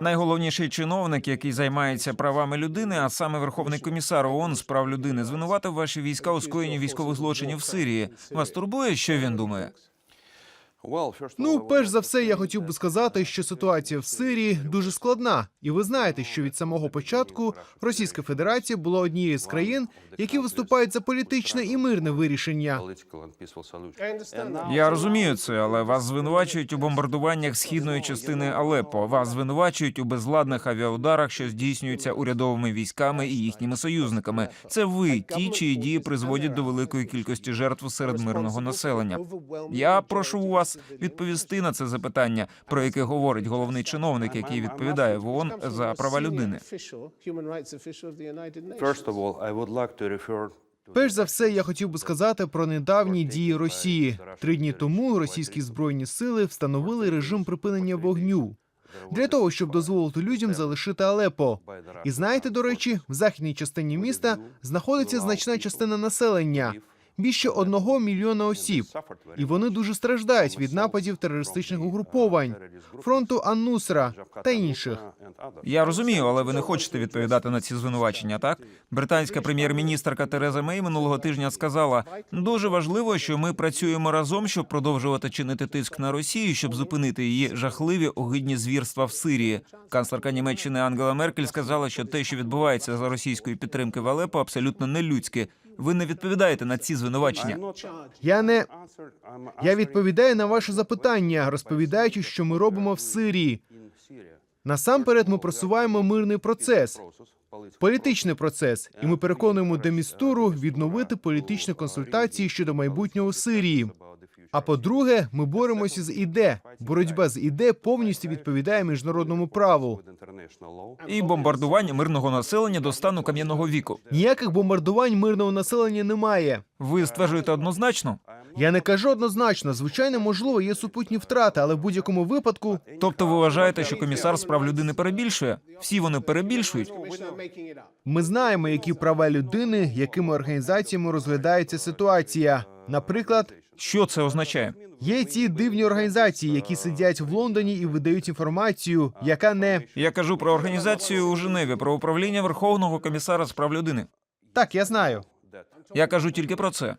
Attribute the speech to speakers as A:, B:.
A: Найголовніший чиновник, який займається правами людини, а саме Верховний комісар ООН з прав людини, звинуватив ваші війська у скоєнні військових злочинів в Сирії. Вас турбує, що він думає?
B: Ну, перш за все, я хотів би сказати, що ситуація в Сирії дуже складна, і ви знаєте, що від самого початку Російська Федерація була однією з країн, які виступають за політичне і мирне вирішення.
A: Я розумію це, але вас звинувачують у бомбардуваннях східної частини Алеппо. Вас звинувачують у безладних авіаударах, що здійснюються урядовими військами і їхніми союзниками. Це ви, ті, чиї дії призводять до великої кількості жертв серед мирного населення. Я прошу у вас відповісти на це запитання, про яке говорить головний чиновник, який відповідає в ООН за права людини.
B: Перш за все, я хотів би сказати про недавні дії Росії. Три дні тому російські збройні сили встановили режим припинення вогню для того, щоб дозволити людям залишити Алепо. І знаєте, до речі, в західній частині міста знаходиться значна частина населення більше одного мільйона осіб. І вони дуже страждають від нападів терористичних угруповань, фронту Ан-Нусра та інших.
A: Я розумію, але ви не хочете відповідати на ці звинувачення, так? Британська прем'єр-міністерка Тереза Мей минулого тижня сказала: дуже важливо, що ми працюємо разом, щоб продовжувати чинити тиск на Росію, щоб зупинити її жахливі огидні звірства в Сирії. Канцлерка Німеччини Ангела Меркель сказала, що те, що відбувається за російської підтримки в Алепо, абсолютно нелюдське. Ви не відповідаєте на ці звинувачення.
B: Я не я відповідаю на ваше запитання, розповідаючи, що ми робимо в Сирії. Насамперед, ми просуваємо мирний процес, політичний процес, і ми переконуємо Демістуру відновити політичні консультації щодо майбутнього Сирії. А по-друге, ми боремося з іде. Боротьба з іде повністю відповідає міжнародному праву.
A: І бомбардування мирного населення до стану кам'яного віку.
B: Ніяких бомбардувань мирного населення немає.
A: Ви стверджуєте однозначно?
B: Я не кажу однозначно. Звичайно, можливо, є супутні втрати, але в будь-якому випадку
A: Тобто ви вважаєте, що комісар з прав людини перебільшує? Всі вони перебільшують?
B: Ми знаємо, які права людини, якими організаціями розглядається ситуація. Наприклад,
A: Що це означає?
B: є ці дивні організації, які сидять в Лондоні і видають інформацію, яка не
A: Я кажу про організацію у Женеві, про управління Верховного комісара з прав людини.
B: так, я знаю.
A: Я кажу тільки про це.